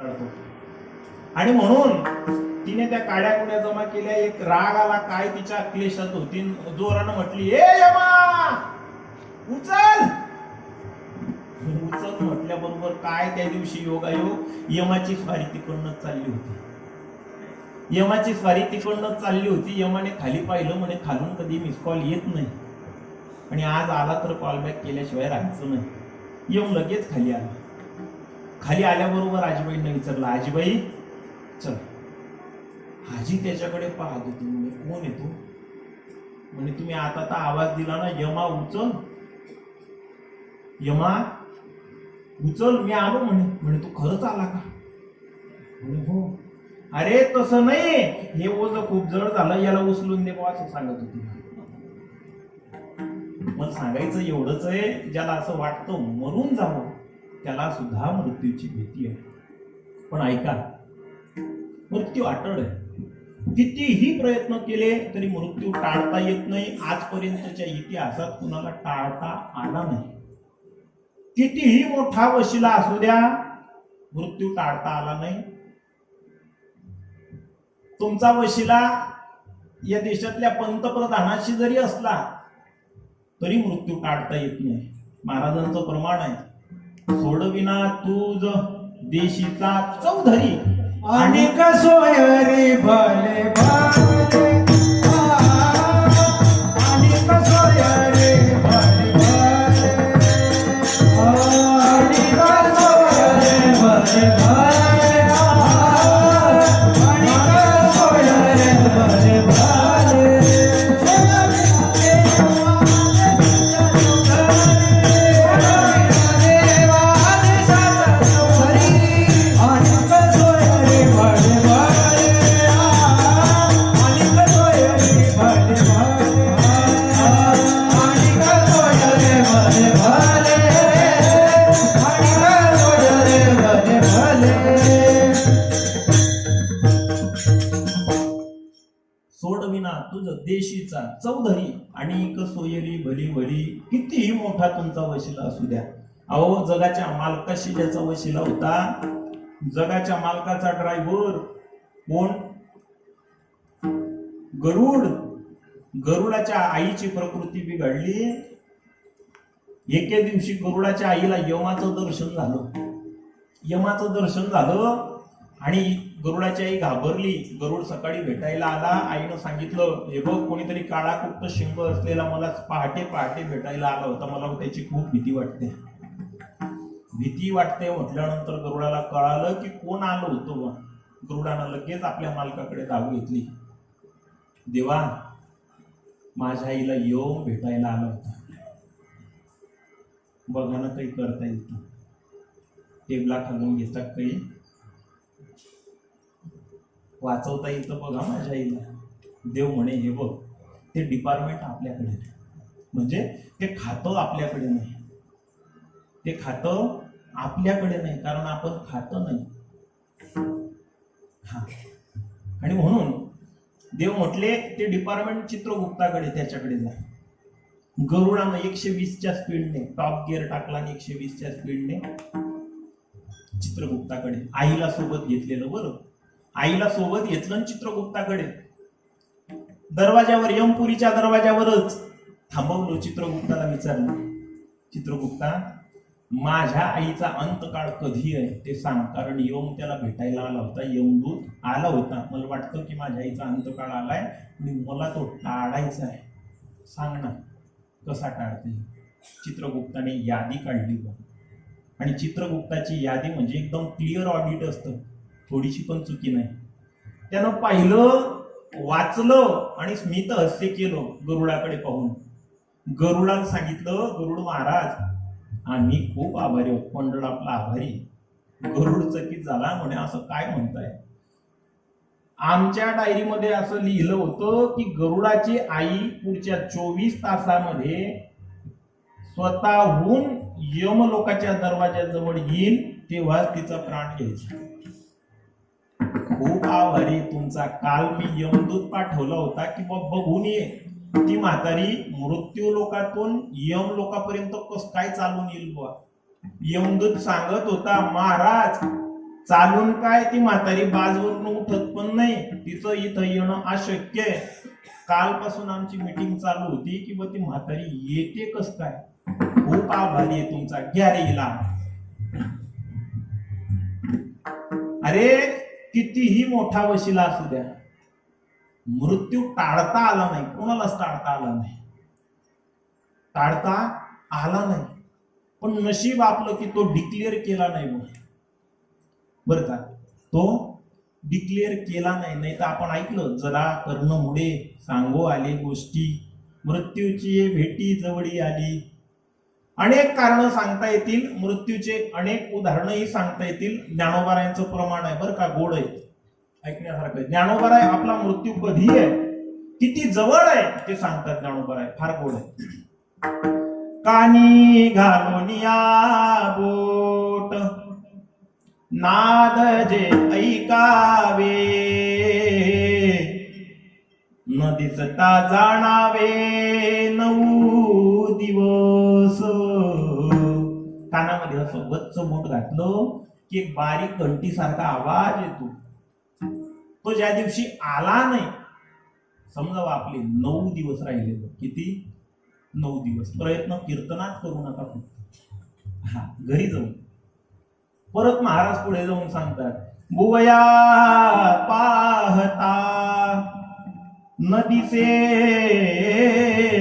आणि म्हणून तिने त्या काड्या कुड्या जमा केल्या एक राग आला काय तिच्या क्लेशात होती. जोरानं म्हटली ए यमा उचल. उचल म्हटल्याबरोबर काय त्या दिवशी योगायोग? यमाची स्वारी तिकडनंच चालली होती. यमाची स्वारी तिकडनंच चालली होती. यमाने खाली पाहिलं म्हणे खालून कधी मिस कॉल येत नाही. आणि आज आला तर कॉल बॅक केल्याशिवाय राहायचं नाही. यम लगेच खाली आला. खाली आल्याबरोबर आजीबाईंना विचारलं आजीबाई चल. आजी त्याच्याकडे पाहत होती. म्हणे कोण येतो म्हणे तुम्ही आता तर आवाज दिला ना यमा उचल. यमा उचल मी आलो. म्हणे म्हणे तू खरंच आला का? म्हणे हो. अरे तसं नाही. हे ओझ खूप जड झालं. याला उचलून दे बुवा असं सांगत होती. मग सांगायचं एवढंच आहे ज्याला असं वाटतं मरून जावं. त्याला सुद्धा मृत्यूची भीती आहे. पण ऐका मृत्यू अटळ आहे. कितीही प्रयत्न केले तरी मृत्यू टाळता येत नाही. आजपर्यंतच्या इतिहासात कुणाला टाळता आला नाही. कितीही मोठा वशिला असू द्या मृत्यू टाळता आला नाही. तुमचा वशिला या देशातल्या पंतप्रधानाशी जरी असला तरी मृत्यू टाळता येत नाही. महाराजांचं प्रमाण आहे. सोडविना तुझ देशीचा चौधरी. आणि सोयरी भले भले. भली कितीही मोठा तुमचा वशिला असू द्या. अहो जगाच्या मालकाशी ज्याचा वशिला होता जगाच्या मालकाचा ड्रायव्हर कोण? गरुड. गरुडाच्या आईची प्रकृती बिघडली. एके दिवशी गरुडाच्या आईला यमाचं दर्शन झालं. यमाचं दर्शन झालं आणि गरुडाची आई घाबरली. गरुड सकाळी भेटायला आला. आईनं सांगितलं हे बघ कोणीतरी काळा कुट्ट शिंग असलेला मला पहाटे पहाटे भेटायला आला होता. मला त्याची खूप भीती वाटते. भीती वाटते म्हटल्यानंतर गरुडाला कळालं की कोण आलं होतं गरुडानं लगेच आपल्या मालकाकडे धाव घेतली. देवा माझ्या आईला येऊन भेटायला आला होता. बघा ना काही करता येत टेबला खालून घेतात काही वाचवता येतं बघा माझ्या आईला. देव म्हणे हे बघ ते डिपार्टमेंट आपल्याकडे म्हणजे ते खातं आपल्याकडे नाही. ते खातं आपल्याकडे नाही कारण आपण खातं नाही. हा. आणि म्हणून देव म्हटले ते डिपार्टमेंट चित्रगुप्ताकडे त्याच्याकडे जा. गरुडानं एकशे वीसच्या स्पीडने टॉप गिअर टाकला आणि एकशे वीसच्या स्पीडने चित्रगुप्ताकडे आईला सोबत घेतलेलं बरं. आईला सोबत घेतलं आणि चित्रगुप्ताकडे. दरवाजावर यमपुरीच्या दरवाजावरच थांबवलं चित्रगुप्ताला विचारलं. चित्रगुप्ता माझ्या आईचा अंतकाळ कधी आहे ते सांग कारण यम त्याला भेटायला आला होता यमदूत आला होता. मला वाटतं की माझ्या आईचा अंतकाळ आलाय आणि मला तो टाळायचा आहे. सांग ना कसा टाळते? चित्रगुप्ताने यादी काढली आणि चित्रगुप्ताची यादी म्हणजे एकदम क्लिअर ऑडिट असतं. थोडीशी पण चुकी नाही. त्यानं पाहिलं वाचलं आणि स्मित हस्य केलं गरुडाकडे पाहून. गरुडाला सांगितलं गरुड महाराज आम्ही खूप आभारी आहोत. मंडळ आपला आभारी. गरुड चकित झाला म्हणे असं काय म्हणताय? आमच्या डायरीमध्ये असं लिहिलं होतं की गरुडाची आई पुढच्या चोवीस तासामध्ये स्वतःहून यमलोकाच्या दरवाजाजवळ येईल तेव्हाच तिचा प्राण घ्यायचा. खूप आभारी आहे तुमचा काल मी यमदूत पाठवला होता की बघ बघून ये. ती म्हातारी मृत्यू लोकातून यम लोकापर्यंत कस काय चालून येईल बुवा? यमदूत सांगत होता महाराज चालून काय ती म्हातारी बाजवरून उठत पण नाही. तिचं इथं येणं अशक्य आहे. कालपासून आमची मीटिंग चालू होती की बा ती म्हातारी येते कस काय खूप आभारी आहे तुमचा घ्या रे हिला अरे कितीही मोठा वशिला असू द्या मृत्यू टाळता आला नाही. कोणालाच टाळता आला नाही. टाळता आला नाही. पण नशीब आपलं की तो डिक्लेअर केला नाही म्हणून. बर का? तो डिक्लेअर केला नाही. नाही तर आपण ऐकलं जरा कर्णमुळे सांगो आले गोष्टी मृत्यूची भेटी जवळी आली. अनेक कारण सांगता येतील मृत्यूचे अनेक उदाहरणंही सांगता येतील. ज्ञानोबारायांचं प्रमाण आहे बरं का गोड आहे. ऐकण्यासारखं ज्ञानोबाराय आपला मृत्यू कधी आहे. किती जवळ आहे ते सांगतात ज्ञानोबाराय. फार गोड आहे. कानी घालून या बोट नाद जे ऐकावे न दिसता जाणावे नऊ दिवस. कानामध्ये असं गच्च बोट घातलं की एक बारीक घंटीसारखा आवाज येतो. तो ज्या दिवशी आला नाही समजा आपले नऊ दिवस राहिले किती? नऊ दिवस. प्रयत्न कीर्तनात करू नका फक्त. हा घरी जाऊन. परत महाराज पुढे जाऊन सांगतात बुवया पाहता नदीचे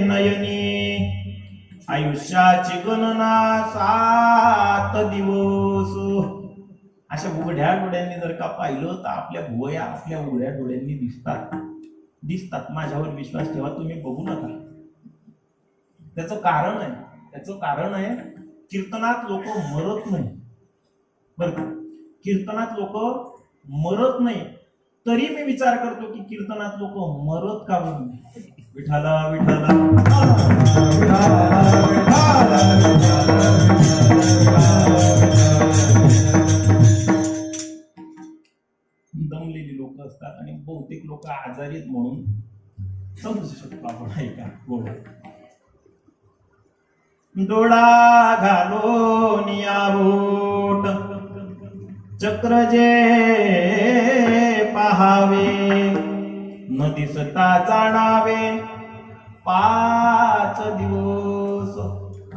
नयनी आयुष्याची गणना सात दिवस. अशा उघड्या डोळ्यांनी जर का पाहिलं तर आपल्या भुवया आपल्या उघड्या डोळ्यांनी दिसतात. दिसतात. माझ्यावर विश्वास ठेवा तुम्ही बघू नका. त्याचं कारण आहे. त्याचं कारण आहे कीर्तनात लोक मरत नाही. बर का? कीर्तनात लोक मरत नाही. तरी मी विचार करतो की कीर्तनात लोक मरत का म्हणून विठाला विठाला. दमलेली लोक असतात आणि बहुतेक लोक आजारी आहेत म्हणून समजू शकतो आपण ऐका गोड डोळा घालो नियावोट चक्र जे पहावे. न दिसता जाणावे. पाच दिवस.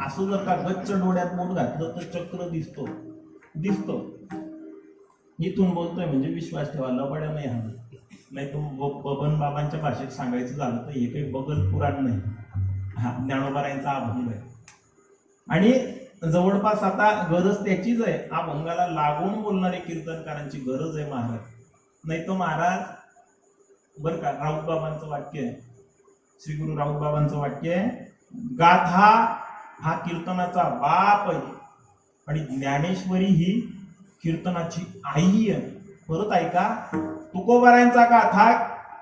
असं जर का गच्च डोळ्यात बोट घातलं तर चक्र दिसतो. दिसतो. इथून बोलतोय म्हणजे विश्वास ठेवा लबाड्या नाही हा नाही तर ब- बबन बाबांच्या भाषेत सांगायचं झालं तर हे काही बगल पुराण नाही. हा ज्ञानोबारायांचा अभंग आहे. आणि जवळपास आता गरज त्याचीच आहे. अभंगाला लागून बोलणारे कीर्तनकारांची गरज आहे महाराज. नाही तो महाराज बर का राऊत बाबांचं वाक्य आहे. श्री गुरु राऊत बाबांचं वाक्य आहे गाथा हा कीर्तनाचा बाप आहे. आणि ज्ञानेश्वरी ही कीर्तनाची आई आहे. परत ऐका तुकोबारायांचा गाथा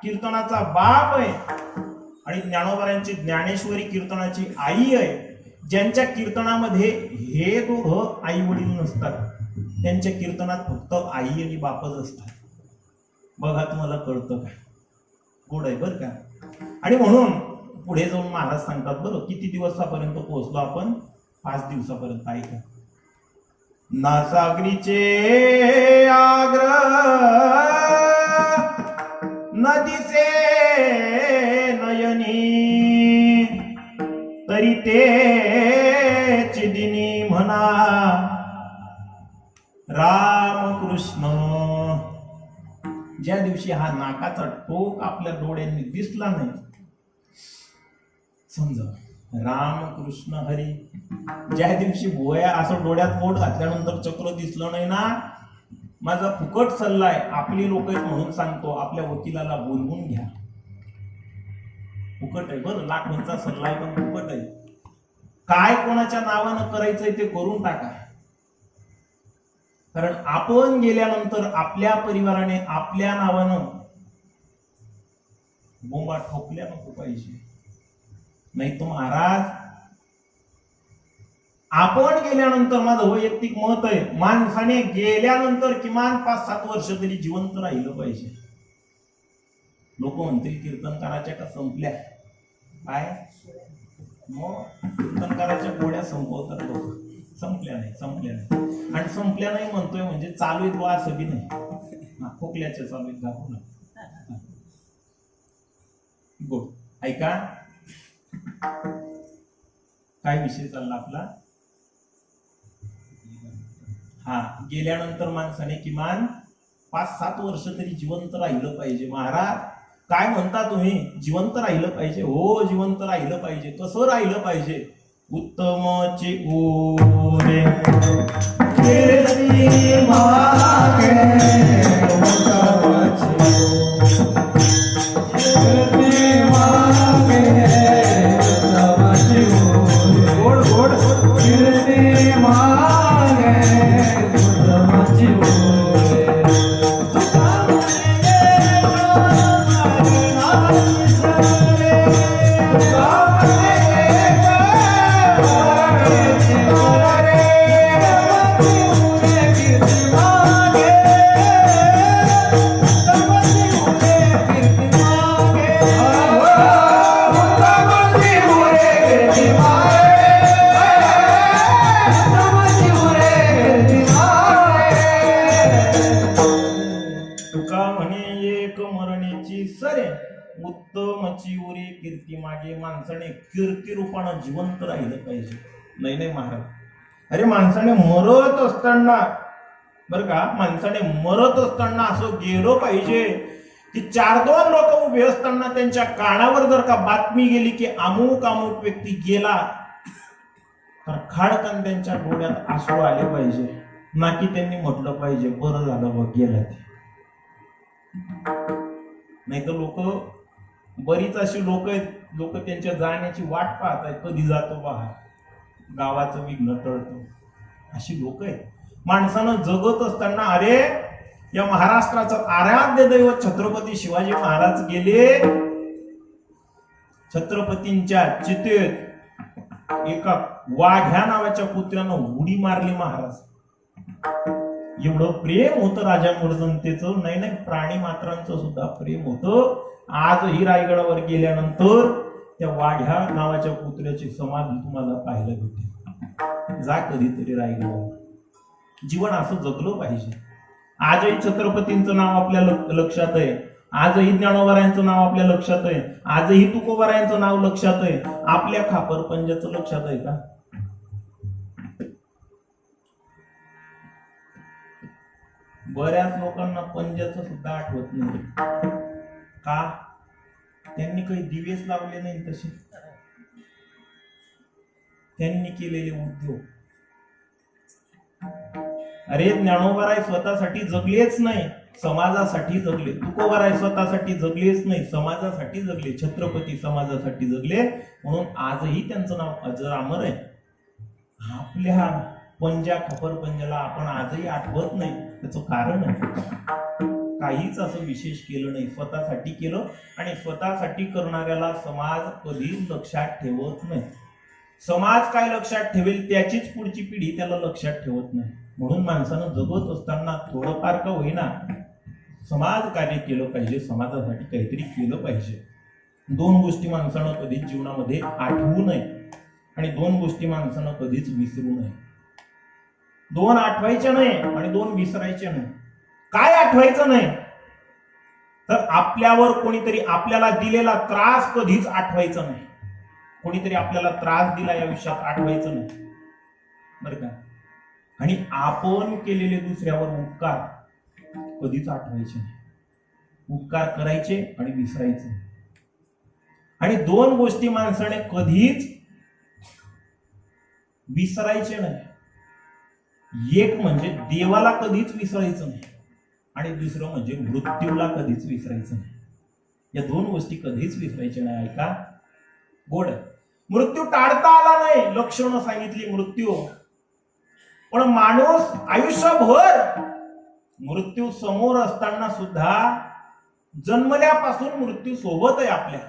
कीर्तनाचा बाप आहे. आणि ज्ञानोबारायांची ज्ञानेश्वरी कीर्तनाची आई आहे. ज्यांच्या कीर्तनामध्ये हे दोघं आई वडील नसतात त्यांच्या कीर्तनात फक्त आई आणि बापच असतात. बघा तुम्हाला कळतं का गोड आहे बरं का? आणि म्हणून पुढे जाऊन महाराज सांगतात बरं किती दिवसापर्यंत पोहोचलो आपण? पाच दिवसापर्यंत ऐका नासागरीचे आग्र नदीचे नयनी तरी ते चिदिनी म्हणा रामकृष्ण ज्या दिवशी हा नाकाचा टोक आपल्या डोळ्यांनी दिसला नाही समजा रामकृष्ण हरी ज्या दिवशी भोया असं डोळ्यात पोट घातल्यानंतर चक्र दिसलं नाही ना माझा फुकट सल्ला आहे आपली लोक म्हणून सांगतो आपल्या वकिलाला बोलवून घ्या. फुकट आहे बरं लाखोंचा सल्ला आहे पण फुकट आहे. काय कोणाच्या नावानं करायचंय ते करून टाका. कारण आपण गेल्यानंतर आपल्या परिवाराने आपल्या नावानं बोंबा ठोकल्या नको पाहिजे नाही तो महाराज आपण गेल्यानंतर माझं वैयक्तिक मत आहे माणसाने गेल्यानंतर किमान पाच सात वर्ष तरी जिवंत राहिलं पाहिजे. लोक म्हणतील कीर्तनकाराच्या का संपल्या? काय? मग कीर्तनकाराच्या गोड्या संपवतात लोक. संपल्या नाही संपल्या नाही. आणि संपल्या नाही म्हणतोय म्हणजे चालू आहेत वा असं बी नाही. हा, खोकल्याच्या चालू आहेत दाखवू ना. गुड ऐका. काय विषय चालला आपला? हा गेल्यानंतर माणसाने किमान पाच सात वर्ष तरी जिवंत राहिलं पाहिजे महाराज. काय म्हणता तुम्ही? जिवंत राहिलं पाहिजे. हो जिवंत राहिलं पाहिजे. कसं राहिलं पाहिजे? उत्तमचे ओरे. कीर्ती मागे. अरे माणसाने मरत असताना बर का माणसाने मरत असताना असं गेलो पाहिजे. की चार दोन लोक उभे असताना त्यांच्या कानावर जर का बातमी गेली की अमुक अमुक व्यक्ती गेला तर खाडकन त्यांच्या डोळ्यात आसू आले पाहिजे. ना की त्यांनी म्हटलं पाहिजे बरं झालं बघ गेलं ते. नाही तर लोक बरीच अशी लोक आहेत लोक त्यांच्या जाण्याची वाट पाहत आहेत कधी जातो बाहेर गावाचं विघ्न टळतो अशी लोक आहेत. माणसानं जगत असताना अरे या महाराष्ट्राचं आराध्य दैवत छत्रपती शिवाजी महाराज गेले. छत्रपतींच्या चितेत एका वाघ्या नावाच्या पुत्र्यानं उडी मारली महाराज. एवढं प्रेम होतं राजांवर जनतेचं नाही नाही प्राणी मात्रांचं सुद्धा प्रेम होतं. आजही रायगडावर गेल्यानंतर त्या वाघ्या नावाच्या पुतळ्याची समाधी तुम्हाला पाहायला भेटेल. जा कधीतरी राहिलं जीवन असं जगलं पाहिजे. आजही छत्रपतींचं नाव आपल्या लक्षात आहे. आजही ज्ञानोबरायांचं नाव आपल्या लक्षात आहे. आजही तुकोबारायांचं नाव लक्षात आहे. आपल्या खापर पंजाचं लक्षात आहे का? बऱ्याच लोकांना पंजाचं सुद्धा आठवत नाही. का? त्यांनी काही दिवेच लावले नाही तसे. त्यांनी केलेले उद्योग. अरे ज्ञानोबाराय स्वतःसाठी जगलेच नाही समाजासाठी जगले. तुकोबाराय स्वतःसाठी जगलेच नाही समाजासाठी जगले. छत्रपती समाजासाठी जगले. म्हणून आजही त्यांचं नाव अजर अमर आहे. आपल्या पंजा खपर पंजाला आपण आजही आठवत नाही त्याचं कारण आहे. काहीच असं विशेष केलं नाही. स्वतःसाठी केलं आणि स्वतःसाठी करणाऱ्याला समाज कधीच लक्षात ठेवत नाही. समाज काय लक्षात ठेवेल त्याचीच पुढची पिढी त्याला लक्षात ठेवत नाही. म्हणून माणसानं जगत असताना थोडंफार का होईना समाज कार्य केलं पाहिजे समाजासाठी काहीतरी केलं पाहिजे. दोन गोष्टी माणसानं कधीच जीवनामध्ये आठवू नये आणि दोन गोष्टी माणसानं कधीच विसरू नये. दोन आठवायच्या नाही आणि दोन विसरायच्या नाही. काय आठवायचं नाही. तर आपल्यावर कोणीतरी आपल्याला दिलेला त्रास कधीच आठवायचा नाही. कोणीतरी आपल्याला त्रास दिला या आयुष्यात आठवायचं नाही. बर का? आणि आपण केलेले दुसऱ्यावर उपकार कधीच आठवायचे नाही. उपकार करायचे आणि विसरायचे. आणि दोन गोष्टी माणसाने कधीच विसरायचे नाही. एक म्हणजे देवाला कधीच विसरायचं नाही. आणि दुसरं म्हणजे मृत्यूला कधीच विसरायचं नाही. या दोन गोष्टी कधीच विसरायच्या नाही ऐका. गोड मृत्यू टाळता आला नाही लक्षणं सांगितली मृत्यू. पण माणूस आयुष्यभर मृत्यू समोर असताना सुद्धा जन्मल्यापासून मृत्यू सोबत आहे आपल्या.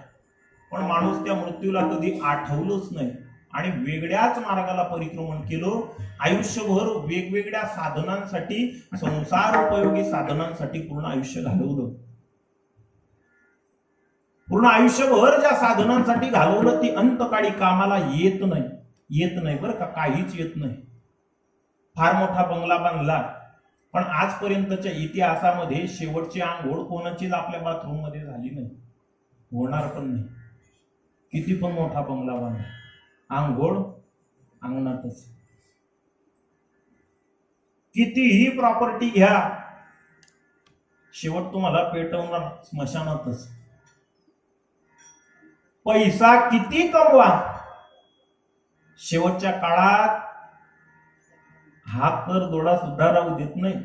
पण माणूस त्या मृत्यूला कधी आठवलंच नाही. आणि वेगळ्याच मार्गाला परिक्रमण केलं. आयुष्यभर वेगवेगळ्या साधनांसाठी संसार उपयोगी साधनांसाठी पूर्ण आयुष्य घालवलं. पूर्ण आयुष्यभर ज्या साधनांसाठी घालवलं ती अंतकाळी कामाला येत नाही. येत नाही बरं का काहीच येत नाही. फार मोठा बंगला बांधला. पण आजपर्यंतच्या इतिहासामध्ये शेवटची आंघोळ कोणाचीच आपल्या बाथरूममध्ये झाली नाही. होणार पण नाही. किती पण मोठा बंगला बांधला. आंघोळ अंगणातच. कितीही प्रॉपर्टी घ्या शेवट तुम्हाला पेटवणार स्मशानातच. पैसा किती कमवा? शेवटच्या काळात हा कर दोडा सुद्धा राहू देत नाही.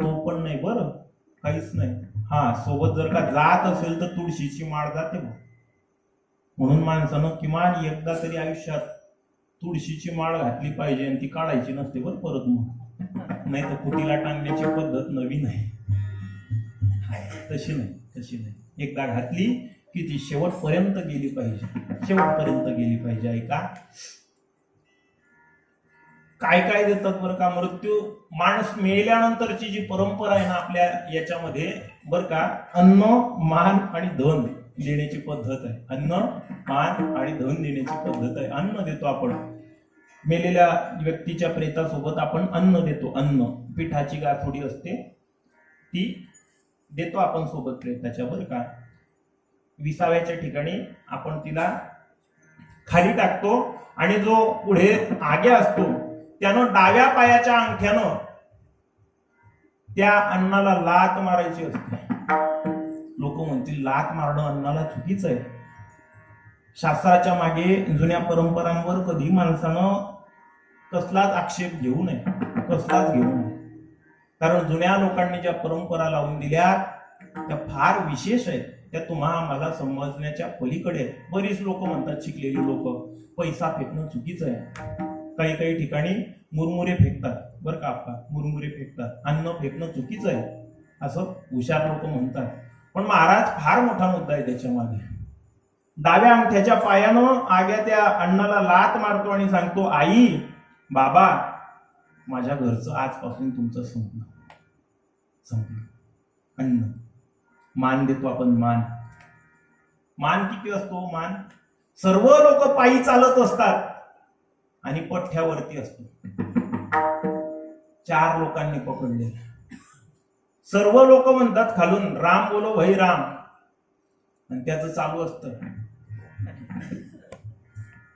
तो पण नाही बरं काहीच नाही. हा सोबत जर का जात असेल तर तुळशीची माळ जाते मग म्हणून माणसानं किमान एकदा तरी आयुष्यात तुळशीची माळ घातली पाहिजे आणि ती काढायची नसते बरं परत मग. नाही तर कुटीला टांगण्याची पद्धत नवीन आहे. तशी नाही तशी नाही. एकदा घातली की ती शेवटपर्यंत गेली पाहिजे. शेवटपर्यंत गेली पाहिजे ऐका. काय काय देतात बरं का मृत्यू माणूस मेल्यानंतरची जी परंपरा आहे ना आपल्या याच्यामध्ये बरं का अन्न मान आणि धन. देण्याची पद्धत आहे. अन्न मान आणि धन देण्याची पद्धत आहे. अन्न देतो आपण. मेलेल्या व्यक्तीच्या प्रेतासोबत आपण अन्न देतो. अन्न. पिठाची गाथोडी असते. ती देतो आपण सोबत प्रेताच्या बरं का? विसाव्याच्या ठिकाणी आपण तिला खाली टाकतो आणि जो पुढे आगे असतो त्यानं डाव्या पायाच्या अंगठ्यानं त्या अन्नाला लात मारायची असते. म्हणतील लात मारणं अन्नाला चुकीचं आहे. शास्त्राच्या मागे जुन्या परंपरांवर कधी माणसानं कसलाच आक्षेप घेऊ नये कसलाच घेऊ नये. कारण जुन्या लोकांनी ज्या परंपरा लावून दिल्या त्या फार विशेष आहेत. त्या तुम्हा मला समजण्याच्या पलीकडे बरीच लोक म्हणतात शिकलेली लोक पैसा फेकणं चुकीचं आहे. काही काही ठिकाणी मुरमुरे फेकतात. बरं का मुरमुरे फेकतात. अन्न फेकणं चुकीचं आहे. असं हुशार लोक म्हणतात. पण महाराज फार मोठा मुद्दा आहे त्याच्यामध्ये डाव्या अंगठ्याच्या पायानं आग्या त्या अण्णाला लात मारतो आणि सांगतो आई बाबा माझ्या घरचं आजपासून तुमचं संपलं. संपलं. अन्न. मान देतो आपण मान. मान किती असतो? मान. सर्व लोक पायी चालत असतात आणि पठ्ठ्यावरती असतो. चार लोकांनी पकडले सर्व लोक म्हणतात खालून राम बोलो भाई राम. आणि त्याचं चालू असतं.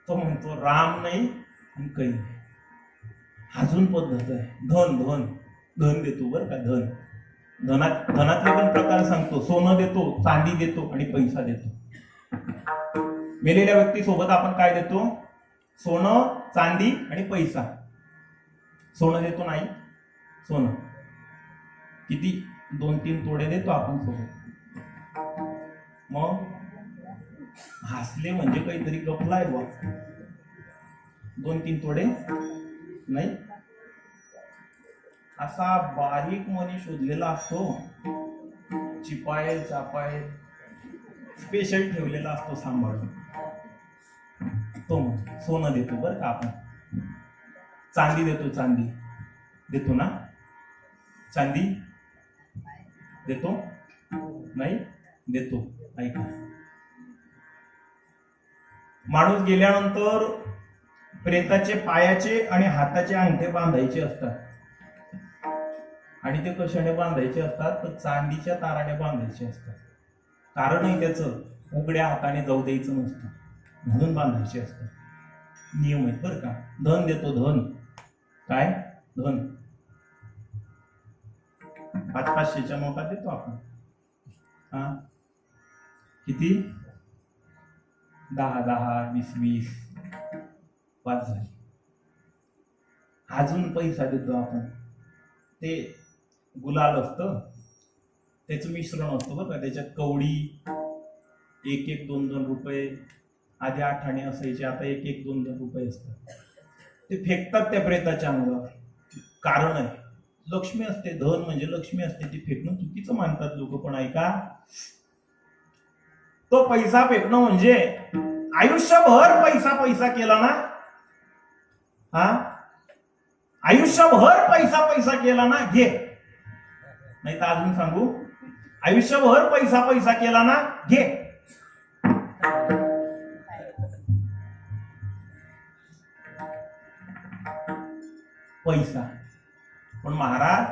तो म्हणतो राम नाही आणि काही नाही. अजून पद्धत आहे. धन धन. धन देतो बरं का धन. धनात धनातले पण प्रकार सांगतो. सोनं देतो चांदी देतो आणि पैसा देतो. मेलेल्या व्यक्तीसोबत आपण काय देतो? सोनं चांदी आणि पैसा. सोनं देतो नाही सोनं. किती? दोन तीन तोडे देतो आपण सोबत. मग? हसले म्हणजे काहीतरी गपलाय बा दोन तीन तोडे? नाही. असा बारीक मनी शोधलेला असतो. चिपायल चापायल. स्पेशल ठेवलेला असतो सांभाळून. तो मग सोनं देतो बरं का आपण. चांदी देतो चांदी. देतो ना? चांदी? देतो? नाही? देतो. ऐका. माणूस गेल्यानंतर प्रेताचे पायाचे आणि हाताचे अंगठे बांधायचे असतात. आणि ते कशाने बांधायचे असतात? तर चांदीच्या ताराने बांधायचे असतात. कारणही त्याचं उघड्या हाताने जाऊ द्यायचं नसतं. म्हणून बांधायचे असतात. नियम आहेत बरं का. धन देतो धन. काय? धन. पाच पाचशेच्या मोका देतो आपण. हा? किती? दहा दहा वीस वीस. पाच झाले. अजून पैसा देतो आपण. ते गुलाल असतं. त्याचं मिश्रण असतं बरं का. त्याच्यात कवडी एक एक दोन दोन रुपये. आधी आठ आणे असायचे आता एक एक दोन दोन रुपये असतात. ते फेकतात त्या प्रेताच्या अंगावर. कारण आहे. लक्ष्मी असते धन म्हणजे लक्ष्मी असते ती फेकणं चुकीचं मानतात लोक पण ऐका. तो पैसा फेकणं म्हणजे आयुष्यभर पैसा पैसा केला ना? हा? आयुष्यभर पैसा पैसा केला ना? घे. नाही तर अजून सांगू. आयुष्यभर पैसा पैसा केला ना? घे. पैसा. पण महाराज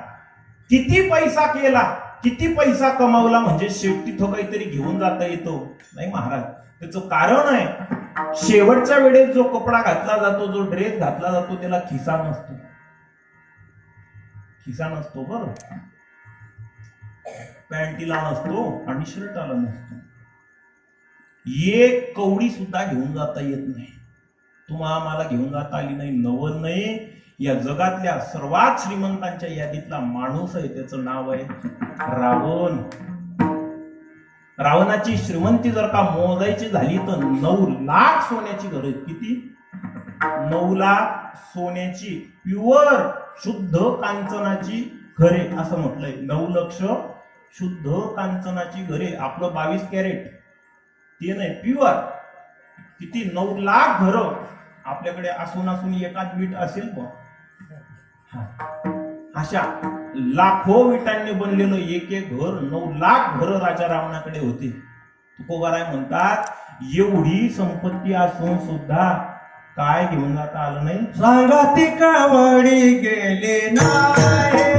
किती पैसा केला किती पैसा कमावला म्हणजे शेवटी तो काहीतरी घेऊन जाता येतो. नाही महाराज त्याचं कारण आहे शेवटच्या वेळेस जो कपडा घातला जातो जो ड्रेस घातला जातो त्याला खिसा नसतो. खिसा नसतो बर पॅन्टीला नसतो आणि शर्टाला नसतो. एक कवडी सुद्धा घेऊन जाता येत नाही. तुम्हा आम्हाला घेऊन जाता आली नाही. नवल नाही. या जगातल्या सर्वात श्रीमंतांच्या यादीतला माणूस आहे त्याचं नाव आहे रावण. रावणाची श्रीमंती जर का मोजायची झाली तर नऊ लाख सोन्याची गरज किती? नऊ लाख सोन्याची प्युअर शुद्ध कांचनाची घरे असं म्हटलंय. नऊ लक्ष शुद्ध कांचनाची घरे. आपलं बावीस कॅरेट. ते नाही प्युअर किती? नऊ लाख घर आपल्याकडे असून असून एकाच वीट असेल पण अशा लाखो विटांनी बनलेलं एक एक घर नऊ लाख घर राजा रावणाकडे होते. तुकोबाराय म्हणतात एवढी संपत्ती असून सुद्धा काय घेऊन जाता आलं नाही? सांगा ती कावडी गेले नाही.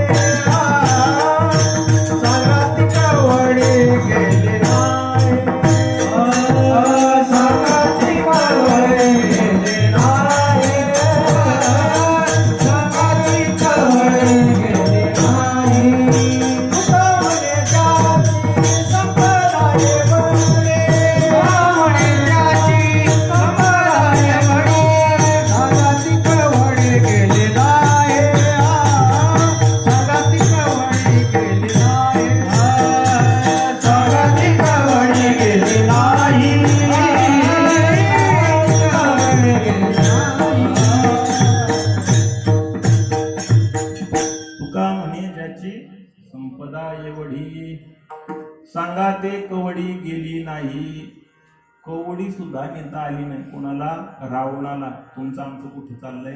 सुद्धा नेता आली नाही. कोणाला? रावणाला तुमचं आमचं कुठे चाललंय?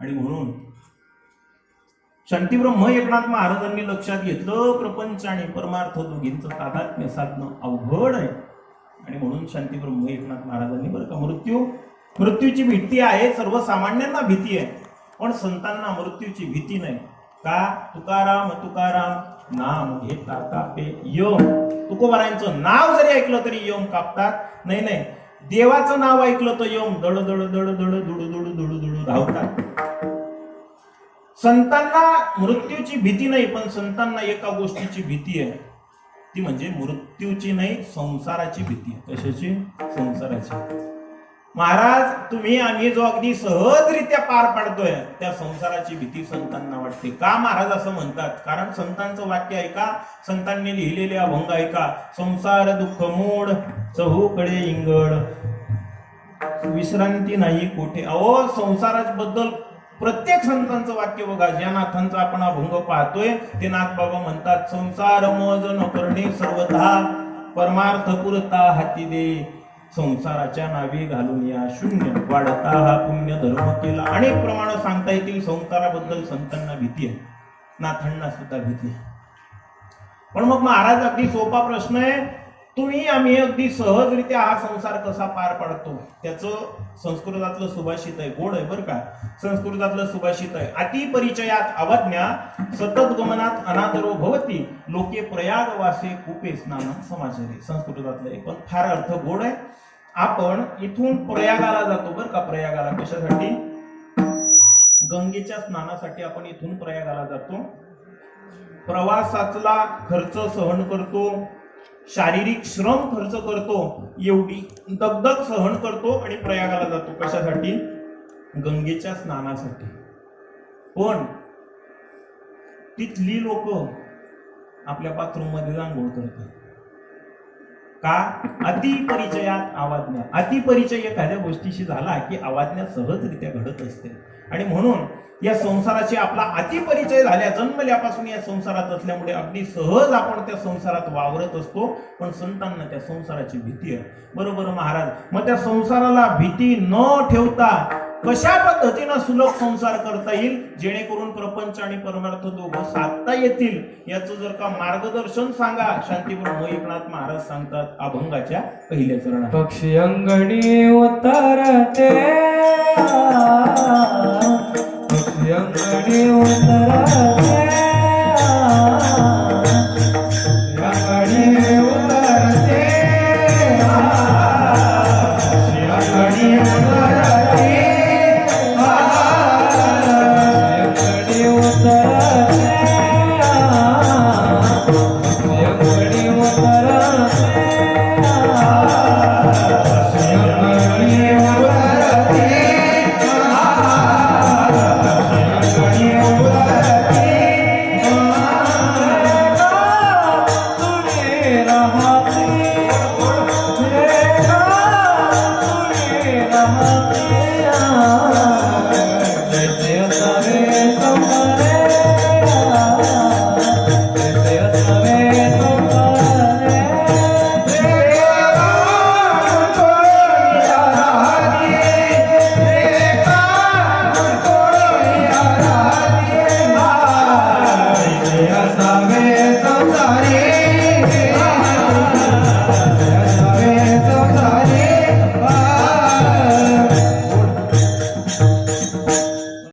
आणि म्हणून शांतीब्रह्म एकनाथ महाराजांनी लक्षात घेतलं प्रपंच आणि परमार्थ दोघींचं तादात्म्य साधणं अवघड आहे. आणि म्हणून शांतीब्रह्म एकनाथ महाराजांनी बरं का मृत्यू मृत्यूची भीती आहे सर्वसामान्यांना भीती आहे. पण संतांना मृत्यूची भीती नाही. का? तुकाराम तुकाराम नाम घेता कापे यम. तुकोबारांचं नाव जरी ऐकलं तरी यम कापतात. नाही नाही. देवाचं नाव ऐकलं तर यम दड दळ दळ दळ दुडू दुडू दुडू दुडू धावतात. संतांना मृत्यूची भीती नाही पण संतांना एका गोष्टीची भीती आहे. ती म्हणजे मृत्यूची नाही संसाराची भीती आहे. कशाची? संसाराची. महाराज तुम्ही आम्ही जो अगदी सहजरित्या पार पाडतोय त्या संसाराची भीती संतांना वाटते. का महाराज असं म्हणतात? कारण संतांचं वाक्य ऐका संतांनी लिहिलेले अभंग ऐका. संसार दुःख मूड चहूकडे इंगड विश्रांती नाही कुठे. अहो संसाराबद्दल प्रत्येक संतांचं वाक्य बघा. ज्या नाथांचा आपण अभंग पाहतोय ते नाथ बाबा म्हणतात संसार मोज न करणे सर्वथा परमार्थ पुरता हाती दे. संसाराच्या नावे घालून या शून्य वाढता हा पुण्य धर्म केला. अनेक प्रमाण सांगता येतील संसाराबद्दल संतांना भीती आहे. नाथांना सुद्धा भीती आहे. पण मग महाराज अगदी सोपा प्रश्न आहे. तुम्ही आम्ही अगदी सहजरित्या हा संसार कसा पार पाडतो? त्याचं संस्कृतातलं सुभाषित आहे. गोड आहे बरं का? संस्कृतातलं सुभाषित आहे. अति परिचयात अवज्ञा सतत गमनात अनादरो भवती. लोके प्रयाग वासे कुपे स्नान समाचार संस्कृतातलं आहे पण फार अर्थ गोड आहे. आपण इथून प्रयागाला जातो बरं का? प्रयागाला कशासाठी? गंगेच्या स्नानासाठी आपण इथून प्रयागाला जातो. प्रवासातला खर्च सहन करतो. शारीरिक श्रम खर्च करतो एवढी दगदग सहन करतो आणि प्रयागाला जातो. कशासाठी? गंगेच्या स्नानासाठी. पण तिथली लोक आपल्या बाथरूममध्ये रांगोळ करतात. का? अतिपरिचयात आवाज्ञा अतिपरिचय एखाद्या गोष्टीशी झाला की आवाज्ञा सहजरित्या घडत असते. आणि म्हणून या संसाराची आपला अतिपरिचय झाल्या जन्मल्यापासून या संसारात असल्यामुळे अगदी सहज आपण त्या संसारात वावरत असतो. पण संतांना त्या संसाराची भीती आहे. बरोबर महाराज? मग त्या संसाराला भीती न ठेवता कशा पद्धतीनं सुलभ संसार करता येईल? जेणेकरून प्रपंच आणि परमार्थ दोघं साधता येतील? याचं जर का मार्गदर्शन सांगा. शांतीपूर मोहिकनाथ महाराज सांगतात अभंगाच्या पहिल्या चरणात. पक्षी अंगणी उतरते. पक्षी अंगणी उतरते.